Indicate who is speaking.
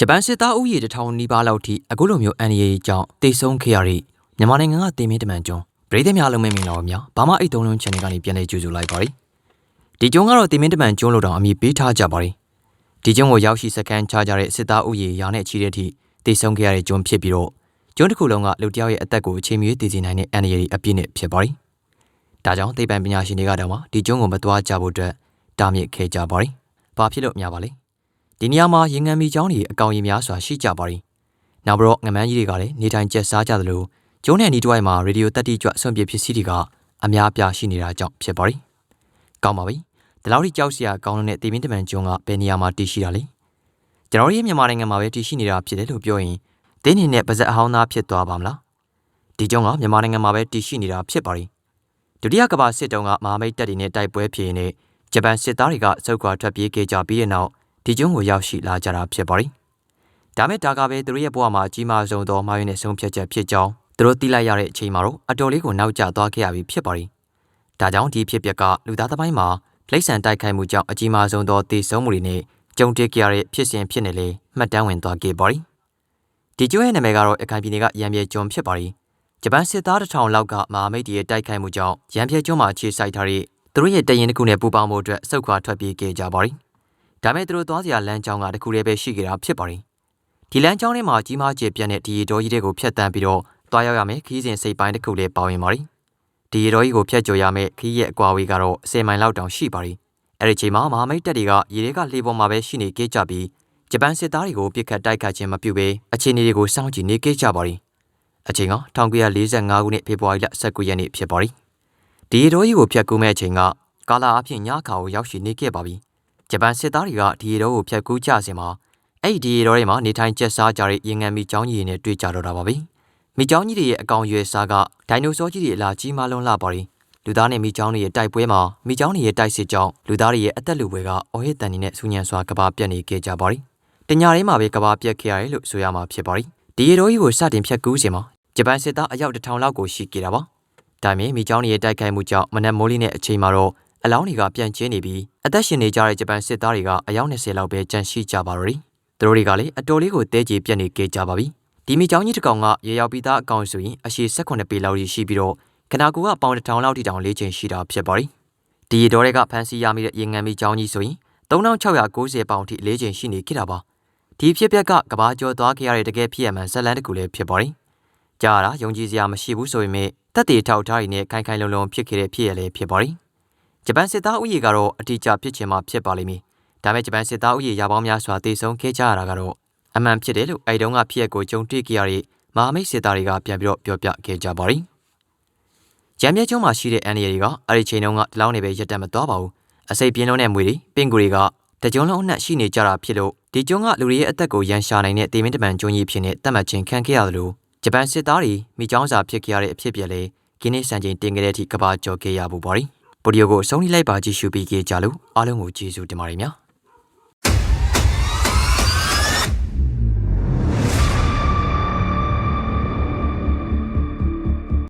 Speaker 1: ဂျပန်စစ်သားဥယျာဉ်တစ်ထောင်နီးပါးလောက်ထိအခုလိုမျိုးအန်ရီရေးကြောင့်တိတ်ဆုံးခဲ့ရတဲ့မြန်မာနိုင်ငံကတင်မင်းတမန်ကျွန်းပြည်သူများလုံးမင်းမင်္ဂလာပါများဘာမှအိတ်သုံးလုံး channel ကနေပြန်လည်ကြိုဆိုလိုက်ပါရစေဒီကျွန်းကတော့တင်မင်းတမန်ကျွန်းလို့တောင်အမည်ပေးထားကြပါရစေဒီကျွန်းကိုရောက်ရှိစကန်ချကြတဲ့စစ်သားဥယျာဉ်ရာနဲ့ချီတဲ့အထိတိတ်ဆုံးခဲ့ရတဲ့ကျွန်းဖြစ်ပြီးတော့ကျွန်းတစ်ခုလုံးကလူတယောက်ရဲ့အသက်ကိုအချိန်မီတည်စီနိုင်တဲ့အန်ရီရေးအပြည့်နဲ့ဖြစ်ပါရစေဒါကြောင့်သိပ္ပံပညာရှင်တွေကတော့ဒီကျွန်းကိုမသွားကြဖို့အတွက်တားမြစ်ခဲ့ကြပါရစေဘာဖြစ်လို့များပါလဲ ဒီနေရာမှာရေငန်မီချောင်းတွေအကောင်ကြီးများစွာရှိကြပါသည်။နောက်ပြီးတော့ငမန်းကြီးတွေကလည်းနေထိုင်ကျက်စားကြသလိုကျုံးနဲ့နီးတွိုင်းမှာရေဒီယိုတက်တိကြွဆွန့်ပစ်ပစ္စည်းတွေကအများပြားရှိနေတာကြောင့်ဖြစ်ပါသည်။ကောင်းပါပြီ။ဒီလောက်ထိကြောက်စရာကောင်းတဲ့တေမင်းတမန်ကျုံကဘယ်နေရာမှာတည်ရှိတာလဲ။ကျွန်တော်ရဲ့မြန်မာနိုင်ငံမှာပဲတည်ရှိနေတာဖြစ်တယ်လို့ပြောရင်တင်းနေနဲ့ပါဇက်အဟောင်းသားဖြစ်သွားပါမလား။ဒီကျုံကမြန်မာနိုင်ငံမှာပဲတည်ရှိနေတာဖြစ်ပါသည်။ဒုတိယကမ္ဘာစစ်တုန်းကမဟာမိတ်တပ်တွေနဲ့တိုက်ပွဲဖြစ်နေဂျပန်စစ်သားတွေကစုခွာထွက်ပြေးခဲ့ကြပြီးတဲ့နောက် ဒီကျွန်းကိုရောက်ရှိလာကြတာဖြစ်ပါတယ်။ဒါမဲ့ဒါကပဲသူတို့ရဲ့ဘဝမှာအကြီးမားဆုံးသောမှားယွင်းတဲ့ဆုံးဖြတ်ချက်ဖြစ်ကြောင်းသူတို့သိလိုက်ရတဲ့အချိန်မှာတော့အတော်လေးကိုနောက်ကျသွားခဲ့ရပြီဖြစ်ပါတယ်။ဒါကြောင့်ဒီဖြစ်ပျက်ကလူသားသမိုင်းမှာလိမ့်ဆန်တိုက်ခိုက်မှုကြောင့်အကြီးမားဆုံးသောတည်ဆုံးမှုတွေနဲ့ကြုံတွေ့ကြရတဲ့ဖြစ်စဉ်ဖြစ်နေလေမှတ်တမ်းဝင်သွားခဲ့ပါတယ်။ဒီကျွန်းရဲ့နာမည်ကတော့အခိုင်ပြည်နယ်ကရံပြဲကျွန်းဖြစ်ပါတယ်။ဂျပန်စစ်သားတစ်ထောင်လောက်ကမဟာမိတ်တွေရဲ့တိုက်ခိုက်မှုကြောင့်ရံပြဲကျွန်းမှာခြေစိုက်ထားတဲ့သူတို့ရဲ့တရင်တစ်ခုနဲ့ပူးပေါင်းမှုအတွက်စုခွာထွက်ပြေးခဲ့ကြပါတယ်။ ဒါမဲ့သူတို့သွားစရာလမ်းကြောင်းကတခုတည်းပဲရှိကြတာဖြစ်ပါတယ်။ဒီလမ်းကြောင်းထဲမှာကြီးမားကျယ်ပြန့်တဲ့ဒီရီတော်ကြီးတွေကိုဖျက်တမ်းပြီးတော့သွားရောက်ရမယ်ခီးစဉ်စိတ်ပိုင်းတစ်ခုလေးပါဝင်ပါတယ်။ဒီရီတော်ကြီးကိုဖျက်ကျော်ရမယ်ခီးရဲ့အကွာဝေးကတော့10မိုင်လောက်တောင်ရှိပါတယ်။အဲ့ဒီချိန်မှာမဟာမိတ်တပ်တွေကရေတွေကလှေပေါ်မှာပဲရှိနေကြပြီးဂျပန်စစ်သားတွေကိုပြစ်ခတ်တိုက်ခတ်ခြင်းမပြုဘဲအခြေအနေတွေကိုစောင့်ကြည့်နေကြပါတယ်။အချိန်က1945ခုနှစ်ဖေဖော်ဝါရီလ19ရက်နေ့ဖြစ်ပါတယ်။ဒီရီတော်ကြီးကိုဖျက်ကူးမဲ့အချိန်ကကာလာအဖြစ်ညခါကိုရောက်ရှိနေခဲ့ပါပြီ။ ဂျပန်စစ်သားတွေကဒီရီတော်ကိုဖျက်ကူးကြစဉ်မှာအဲ့ဒီဒီရီတော်တွေမှာနေထိုင်ကျက်စားကြတဲ့ရင်ငံမီကျောင်းကြီးတွေနဲ့တွေ့ကြတော့တာပါပဲ။မီကျောင်းကြီးတွေရဲ့အကောင်ရွယ်စားကဒိုင်နိုဆောကြီးတွေအလားကြီးမားလွန်းလာပါရီ။လူသားနဲ့မီကျောင်းတွေရဲ့တိုက်ပွဲမှာမီကျောင်းတွေရဲ့တိုက်စစ်ကြောင့်လူသားတွေရဲ့အသက်လူပွဲကအော်ဟစ်တန်နေနဲ့ဆူညံစွာကဘာပြက်နေခဲ့ကြပါရီ။တညရဲမှာပဲကဘာပြက်ခဲ့ရတယ်လို့ဆိုရမှာဖြစ်ပါရီ။ဒီရီတော်ကြီးကိုစတင်ဖျက်ကူးစဉ်မှာဂျပန်စစ်သားအယောက်တစ်ထောင်လောက်ကိုရှိခဲ့တာပါ။ဒါမျိုးမီကျောင်းတွေရဲ့တိုက်ခိုက်မှုကြောင့်မနက်မိုးလင်းတဲ့အချိန်မှာတော့ အလောင်းတွေကပြန့်ကျင်းနေပြီးအသက်ရှင်နေကြတဲ့ဂျပန်စစ်သားတွေကအယောက်20လောက်ပဲကြန့်ရှိကြပါတော့တယ်။သူတို့တွေကလည်းအတော်လေးကိုတဲကြေပြက်နေကြကြပါပြီ။ဒီမီချောင်းကြီးတစ်ကောင်ကရေရောက်ပြီးသားအကောင်ဆိုရင်အရှည်18ပေလောက်ရှိပြီးတော့ခနာကူကပေါင်တစ်ထောင်လောက်ထိတောင်လေးချိန်ရှိတာဖြစ်ပါတယ်။ဒီရေတော်တွေကဖန်စီရမိတဲ့ရေငန်မီချောင်းကြီးဆိုရင်3690ပေါင်ထိလေးချိန်ရှိနေကြတာပါ။ဒီဖြစ်ပျက်ကကဘာကျော်သွားခဲ့ရတဲ့တကယ်ဖြစ်ရမှန်ဇလန်တကူလည်းဖြစ်ပါတယ်။ကြားရတာယုံကြည်စရာမရှိဘူးဆိုပေမဲ့တက်တေထောက်ထားရည်နဲ့ခိုင်ခိုင်လုံလုံဖြစ်ခဲ့တဲ့ဖြစ်ရလည်းဖြစ်ပါတယ်။ ဂျပန်စစ်သားဥယျာဉ်ကတော့အတိအကျဖြစ်ချင်မှဖြစ်ပါလိမ့်မည်။ဒါပေမဲ့ဂျပန်စစ်သားဥယျာဉ်ရပေါင်းများစွာတေဆုံးခဲ့ကြရတာကတော့အမှန်ဖြစ်တယ်လို့အဲဒီတုန်းကဖြစ်ရက်ကိုကြုံတွေ့ကြရတဲ့မဟာမိတ်စစ်သားတွေကပြန်ပြီးတော့ပြောပြခဲ့ကြပါရီ။ရံမြဲကျွန်းမှာရှိတဲ့အန်ရီတွေကအဲဒီချိန်တုန်းကဒီလောက်နေပဲရက်တက်မသွားပါဘူး။အစိပ်ပြင်းလုံးတဲ့မွေတွေပင်ကူတွေကတကြုံလုံးအနှက်ရှိနေကြတာဖြစ်လို့ဒီကျွန်းကလူတွေရဲ့အသက်ကိုရန်ရှာနိုင်တဲ့တေမင်းတမန်ကျွန်းကြီးဖြစ်နေတတ်မှတ်ခြင်းခံခဲ့ရတယ်လို့ဂျပန်စစ်သားတွေမိချောင်းစာဖြစ်ခဲ့ရတဲ့အဖြစ်ပြက်လေဂင်းနေစံချိန်တင်ခဲ့တဲ့အထိကဘာကြော်ခဲ့ရဘူးပါရီ။ ဗီဒီယိုကိုဆုံးဖြတ်လိုက်ပါကြည့်ရှုပြီးကြလို့အားလုံးကိုကျေးဇူးတင်ပါတယ်များ။